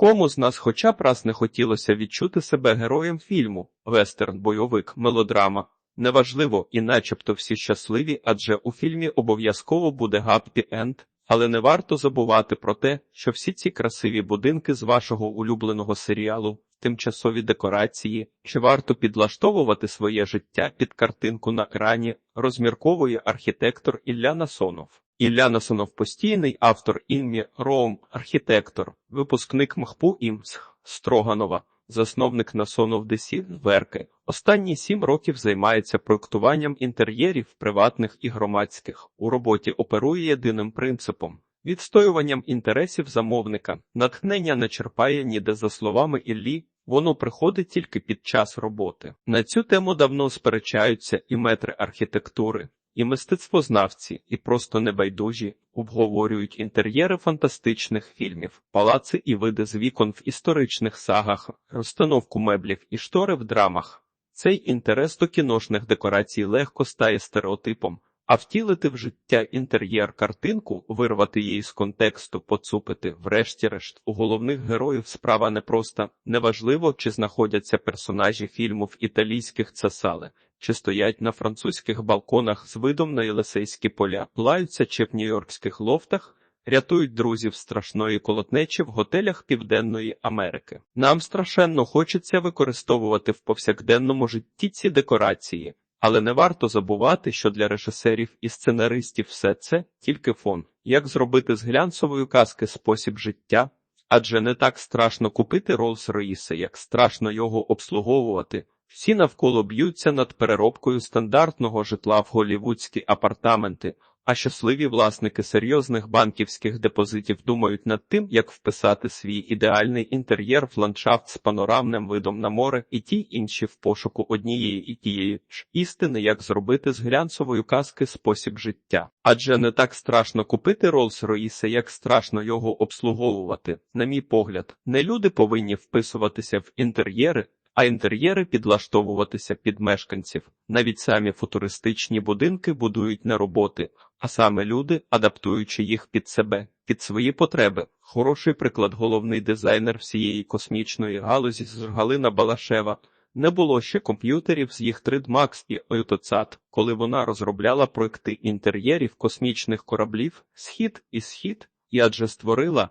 Кому з нас хоча б раз не хотілося відчути себе героєм фільму, вестерн, бойовик, мелодрама. Неважливо, і начебто всі щасливі, адже у фільмі обов'язково буде гаппі енд, але не варто забувати про те, що всі ці красиві будинки з вашого улюбленого серіалу, тимчасові декорації, чи варто підлаштовувати своє життя під картинку на екрані, розмірковує архітектор Ілля Насонов. Ілля Насонов постійний автор ім'я Роум, архітектор, випускник МХПУ ІМС Строганова, засновник Насонов Десі Верки. Останні сім років займається проектуванням інтер'єрів приватних і громадських. У роботі оперує єдиним принципом. Відстоюванням інтересів замовника натхнення не черпає ніде за словами Іллі, воно приходить тільки під час роботи. На цю тему давно сперечаються і метри архітектури, і мистецтвознавці, і просто небайдужі обговорюють інтер'єри фантастичних фільмів, палаци і види з вікон в історичних сагах, розстановку меблів і штори в драмах. Цей інтерес до кіношних декорацій легко стає стереотипом. А втілити в життя інтер'єр картинку, вирвати її з контексту, поцупити, врешті-решт, у головних героїв справа непроста. Неважливо, чи знаходяться персонажі фільму в італійських цесале, чи стоять на французьких балконах з видом на Єлисейські поля, плаються чи в нью-йоркських лофтах, рятують друзів страшної колотнечі в готелях Південної Америки. Нам страшенно хочеться використовувати в повсякденному житті ці декорації. Але не варто забувати, що для режисерів і сценаристів все це тільки фон. Як зробити з глянцевої казки спосіб життя? Адже не так страшно купити Rolls-Royce, як страшно його обслуговувати. Всі навколо б'ються над переробкою стандартного житла в голівудські апартаменти, а щасливі власники серйозних банківських депозитів думають над тим, як вписати свій ідеальний інтер'єр в ландшафт з панорамним видом на море і ті інші в пошуку однієї і тієї ж істини, як зробити з глянцевої казки спосіб життя. Адже не так страшно купити Rolls-Royce, як страшно його обслуговувати. На мій погляд, не люди повинні вписуватися в інтер'єри а інтер'єри підлаштовуватися під мешканців. Навіть самі футуристичні будинки будують не роботи, а саме люди, адаптуючи їх під себе, під свої потреби. Хороший приклад, головний дизайнер всієї космічної галузі з Галина Балашева. Не було ще комп'ютерів з їх 3D Max і AutoCAD, коли вона розробляла проекти інтер'єрів космічних кораблів, схід і схід, і адже створила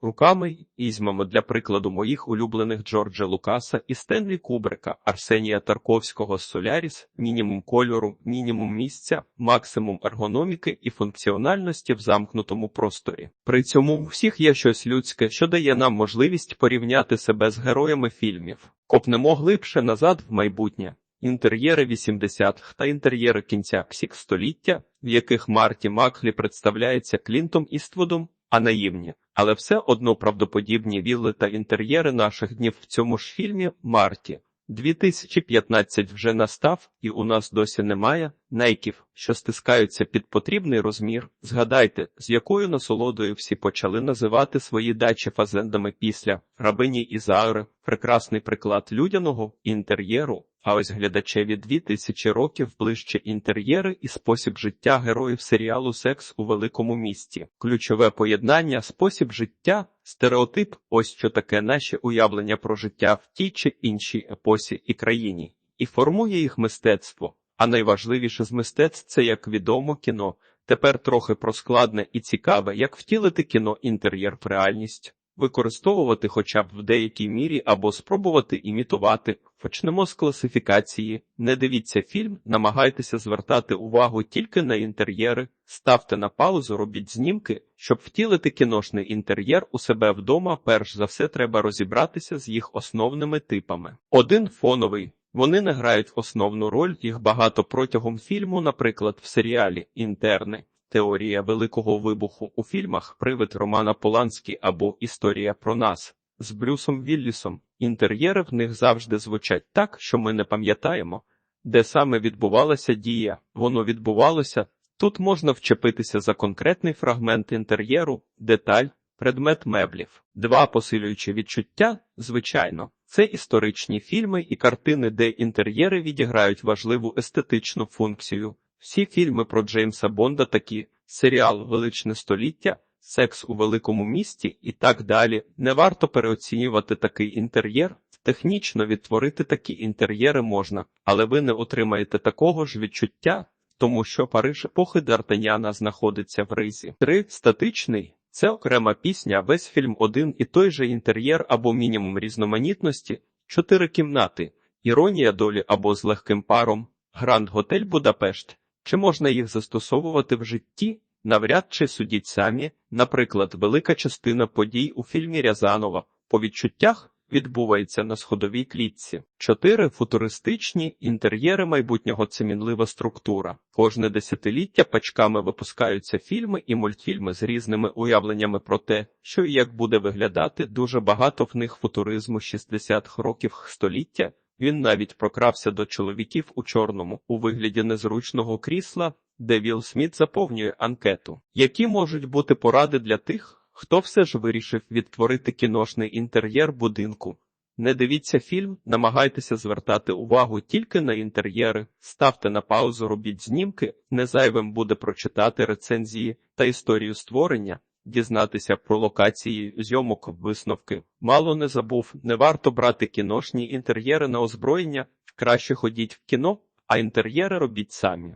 Руками візьмемо для прикладу моїх улюблених Джорджа Лукаса і Стенлі Кубрика, Арсенія Тарковського з Соляріс, мінімум кольору, мінімум місця, максимум ергономіки і функціональності в замкнутому просторі. При цьому у всіх є щось людське, що дає нам можливість порівняти себе з героями фільмів. Копнемо глибше назад в майбутнє. Інтер'єри 80-х та інтер'єри кінця псік століття, в яких Марті Маклі представляється Клінтом Іствудом, а наївні, але все одно правдоподібні вілли та інтер'єри наших днів в цьому ж фільмі Марті. 2015 вже настав, і у нас досі немає нейків, що стискаються під потрібний розмір. Згадайте, з якою насолодою всі почали називати свої дачі фазендами після рабині Ізаури, прекрасний приклад людяного інтер'єру. А ось глядачеві дві тисячі років ближче інтер'єри і спосіб життя героїв серіалу Секс у великому місті. Ключове поєднання, спосіб життя, стереотип ось що таке наші уявлення про життя в тій чи іншій епосі і країні, і формує їх мистецтво. А найважливіше з мистецтв це, як відомо, кіно. Тепер трохи про складне і цікаве, як втілити кіно інтер'єр в реальність використовувати хоча б в деякій мірі або спробувати імітувати. Почнемо з класифікації. Не дивіться фільм, намагайтеся звертати увагу тільки на інтер'єри, ставте на паузу, робіть знімки, щоб втілити кіношний інтер'єр у себе вдома. Перш за все треба розібратися з їх основними типами. Один фоновий. Вони не грають основну роль, їх багато протягом фільму, наприклад, в серіалі Інтерни. Теорія Великого Вибуху у фільмах Привид Романа Поланський або Історія про нас з Брюсом Віллісом. Інтер'єри в них завжди звучать так, що ми не пам'ятаємо, де саме відбувалася дія. Воно відбувалося. Тут можна вчепитися за конкретний фрагмент інтер'єру, деталь, предмет меблів. Два посилюючі відчуття, звичайно, це історичні фільми і картини, де інтер'єри відіграють важливу естетичну функцію. Всі фільми про Джеймса Бонда такі серіал Величне століття, секс у великому місті і так далі. Не варто переоцінювати такий інтер'єр. Технічно відтворити такі інтер'єри можна, але ви не отримаєте такого ж відчуття, тому що Париж епохи Д'Артаняна знаходиться в ризі. 3. Статичний це окрема пісня, весь фільм один і той же інтер'єр або мінімум різноманітності, чотири кімнати, іронія долі або з легким паром, Гранд Готель Будапешт. Чи можна їх застосовувати в житті? Навряд чи судіть самі, наприклад, велика частина подій у фільмі Рязанова по відчуттях відбувається на сходовій клітці. Чотири футуристичні інтер'єри майбутнього це мінлива структура. Кожне десятиліття пачками випускаються фільми і мультфільми з різними уявленнями про те, що і як буде виглядати дуже багато в них футуризму 60-х років століття. Він навіть прокрався до чоловіків у чорному у вигляді незручного крісла, де Вілл Сміт заповнює анкету. Які можуть бути поради для тих, хто все ж вирішив відтворити кіношний інтер'єр будинку? Не дивіться фільм, намагайтеся звертати увагу тільки на інтер'єри, ставте на паузу, робіть знімки, не зайвим буде прочитати рецензії та історію створення, дізнатися про локації зйомок висновки. Мало не забув, не варто брати кіношні інтер'єри на озброєння, краще ходіть в кіно, а інтер'єри робіть самі.